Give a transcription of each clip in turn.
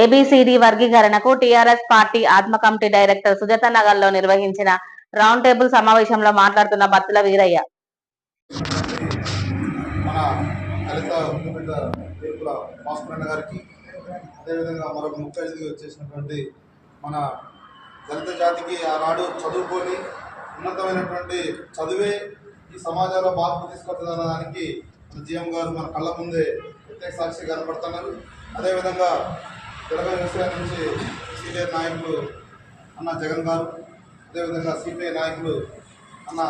A B C D వర్గీకరణకు TRS party ఆత్మ committee director Sujatha నగర్లో నిర్వహించిన రౌండ్ టేబుల్ సమావేశంలో మాట్లాడుతున్న బత్తుల వీరయ్య. దళిత గారికి అదేవిధంగా మరొక ముఖ్య అతిథిగా వచ్చేసినటువంటి మన దళిత జాతికి ఆనాడు చదువుకొని ఉన్నతమైనటువంటి చదువే ఈ సమాజంలో మార్పు తీసుకొస్తుందన్న దానికి జీఎం గారు మన కళ్ళ ముందే ప్రత్యేక సాక్షి కనపడుతున్నారు అదేవిధంగా తెలంగాణ వ్యవసాయం నుంచి సీనియర్ నాయకులు అన్న జగన్ గారు అదేవిధంగా సిపిఐ నాయకులు అన్న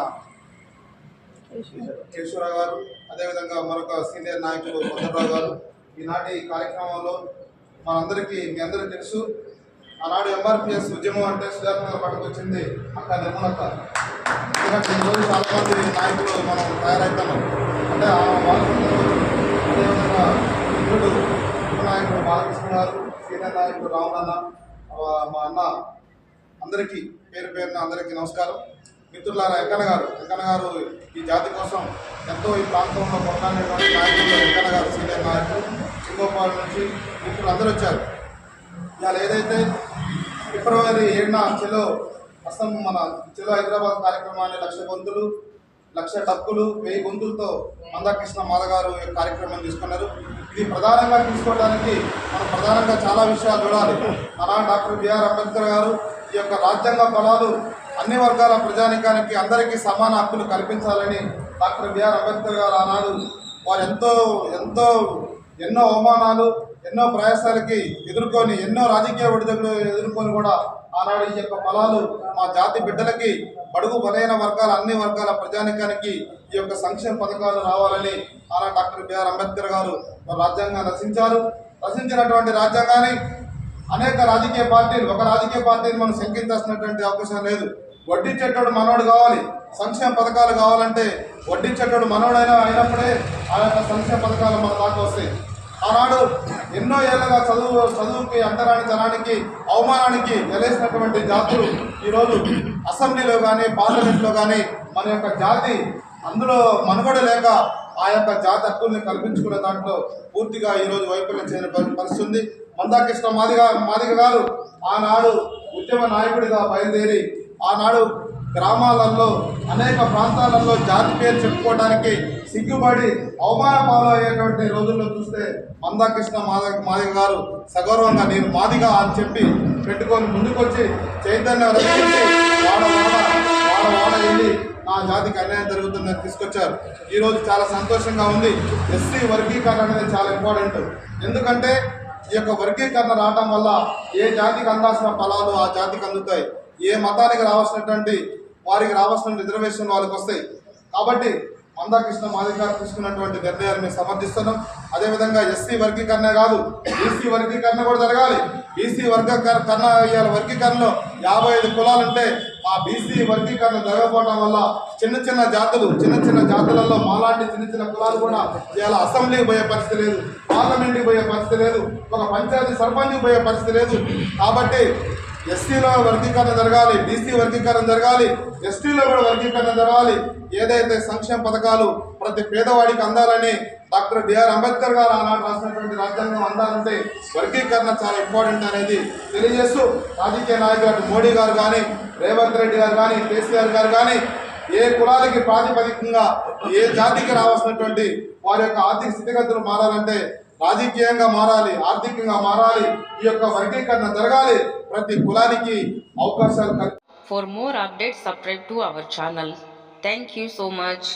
కేశ్వరరావు గారు అదేవిధంగా మరొక సీనియర్ నాయకులు కొందరరావు గారు. ఈనాటి కార్యక్రమంలో మనందరికీ మీ అందరికీ తెలుసు ఆనాడు ఎంఆర్పిఎస్ ఉద్యమం అంటే సుధాకర్ పట్టుకొచ్చింది అక్క నిర్మలత. ఎందుకంటే ఈరోజు చాలా మంది నాయకులు మనం తయారవుతున్నాం అంటే ఆ బాలకృష్ణ అదేవిధంగా మిత్రుడు నాయకుడు బాలకృష్ణ గారు సీనియర్ నాయకుడు రామన్న మా అన్న అందరికీ పేరు పేరున అందరికీ నమస్కారం. మిత్రులారా వెంకన్న గారు వెంకన్న గారు ఈ జాతి కోసం ఎంతో ఈ ప్రాంతంలో కొట్లాడినటువంటి నాయకులు వెంకన్న గారు సీనియర్ నాయకులు సింగోపాల్ నుంచి మిత్రులు అందరూ వచ్చారు. ఇవాళ ఏదైతే ఫిబ్రవరి ఏడున చెలో ప్రస్తుతం మన చెలో హైదరాబాద్ కార్యక్రమాన్ని లక్ష గొంతులు లక్ష డక్కులు వెయ్యి గొంతులతో మందాకృష్ణ మాలగారు ఈ కార్యక్రమం తీసుకున్నారు. ఇది ప్రధానంగా తీసుకోవడానికి మనం ప్రధానంగా చాలా విషయాలు చూడాలి. అలా డాక్టర్ బిఆర్ అంబేద్కర్ గారు ఈ యొక్క రాజ్యాంగ బలాలు అన్ని వర్గాల ప్రజానికానికి అందరికీ సమాన హక్కులు కల్పించాలని డాక్టర్ బిఆర్ అంబేద్కర్ గారు ఆనాడు వారు ఎంతో ఎంతో ఎన్నో అవమానాలు ఎన్నో ప్రయాసాలకి ఎదుర్కొని ఎన్నో రాజకీయ విడుదలను ఎదుర్కొని కూడా ఆనాడు ఈ యొక్క ఫలాలు మా జాతి బిడ్డలకి బడుగు బలైన వర్గాల అన్ని వర్గాల ప్రజానికానికి ఈ యొక్క సంక్షేమ పథకాలు రావాలని ఆనాడు డాక్టర్ బిఆర్ అంబేద్కర్ గారు రాజ్యాంగాన్ని రచించారు. రచించినటువంటి రాజ్యాంగాన్ని అనేక రాజకీయ పార్టీలు ఒక రాజకీయ పార్టీని మనం శంకించాల్సినటువంటి అవకాశం లేదు. వడ్డించేటోడు మనోడు కావాలి. సంక్షేమ పథకాలు కావాలంటే వడ్డించేటోడు మనోడైనా అయినప్పుడే ఆ యొక్క సంక్షేమ పథకాలు మన దాకా వస్తాయి. ఆనాడు ఎన్నో ఏళ్ళగా చదువు చదువుకి అంతరానితనానికి అవమానానికి వెలేసినటువంటి జాతులు ఈరోజు అసెంబ్లీలో కానీ పార్లమెంట్లో కానీ మన యొక్క జాతి అందులో మనుగడ లేక ఆ యొక్క జాతి హక్కుల్ని కల్పించుకునే దాంట్లో పూర్తిగా ఈరోజు వైఫల్యం చేయని పరిస్థితి ఉంది మందాకృష్ణ మాదిగ మాదిగ గారు ఆనాడు ఉద్యమ నాయకుడిగా బయలుదేరి ఆనాడు గ్రామాలలో అనేక ప్రాంతాలలో జాతి పేరు చెప్పుకోవడానికి సిగ్గుపడి అవమాన పాలయ్యేటువంటి రోజుల్లో చూస్తే మందాకృష్ణ మాద మాదిగ గారు సగౌరవంగా నేను మాదిగా అని చెప్పి పెట్టుకొని ముందుకొచ్చి చైతన్యం వాడ వాడ వాడ వెళ్ళి నా జాతికి అన్యాయం జరుగుతుందని తీసుకొచ్చారు. ఈరోజు చాలా సంతోషంగా ఉంది. ఎస్సీ వర్గీకరణ అనేది చాలా ఇంపార్టెంట్. ఎందుకంటే ఈ యొక్క వర్గీకరణ రావడం వల్ల ఏ జాతికి అందాల్సిన ఫలాలు ఆ జాతికి అందుతాయి. ఏ మతానికి రావాల్సినటువంటి వారికి రావాల్సిన రిజర్వేషన్ వాళ్ళకి వస్తాయి. కాబట్టి మందాకృష్ణ కృష్ణ గారు తీసుకున్నటువంటి నిర్ణయాన్ని మేము సమర్థిస్తున్నాం. అదేవిధంగా ఎస్సీ వర్గీకరణ కాదు బీసీ వర్గీకరణ కూడా జరగాలి. బీసీ వర్గీకరణ ఇవాళ వర్గీకరణలో యాభై ఐదు కులాలు ఉంటే ఆ బీసీ వర్గీకరణ జరగకపోవడం వల్ల చిన్న చిన్న జాతులు చిన్న చిన్న జాతులలో మాలాంటి చిన్న చిన్న కులాలు కూడా ఇవాళ అసెంబ్లీకి పోయే పరిస్థితి లేదు పార్లమెంట్కి పోయే పరిస్థితి లేదు ఒక పంచాయతీ సర్పంచ్కి పోయే పరిస్థితి లేదు. కాబట్టి ఎస్టీలో వర్గీకరణ జరగాలి బీసీ వర్గీకరణ జరగాలి ఎస్టీలో కూడా వర్గీకరణ జరగాలి. ఏదైతే సంక్షేమ పథకాలు ప్రతి పేదవాడికి అందాలని డాక్టర్ బిఆర్ అంబేద్కర్ గారు ఆనాడు రాసినటువంటి రాజ్యాంగం అందాలంటే వర్గీకరణ చాలా ఇంపార్టెంట్ అనేది తెలియజేస్తూ రాజకీయ నాయకులు మోడీ గారు కానీ రేవంత్ రెడ్డి గారు కానీ కేసీఆర్ గారు కానీ ఏ కులాలకి ప్రాతిపదికంగా ఏ జాతికి రావాల్సినటువంటి వారి యొక్క ఆర్థిక స్థితిగతులు మారాలంటే రాజకీయంగా మారాలి ఆర్థికంగా మారాలి ఈ యొక్క వర్గీకరణ జరగాలి ప్రతి కులానికి అవకాశాలు for more update subscribe to our channel thank you so much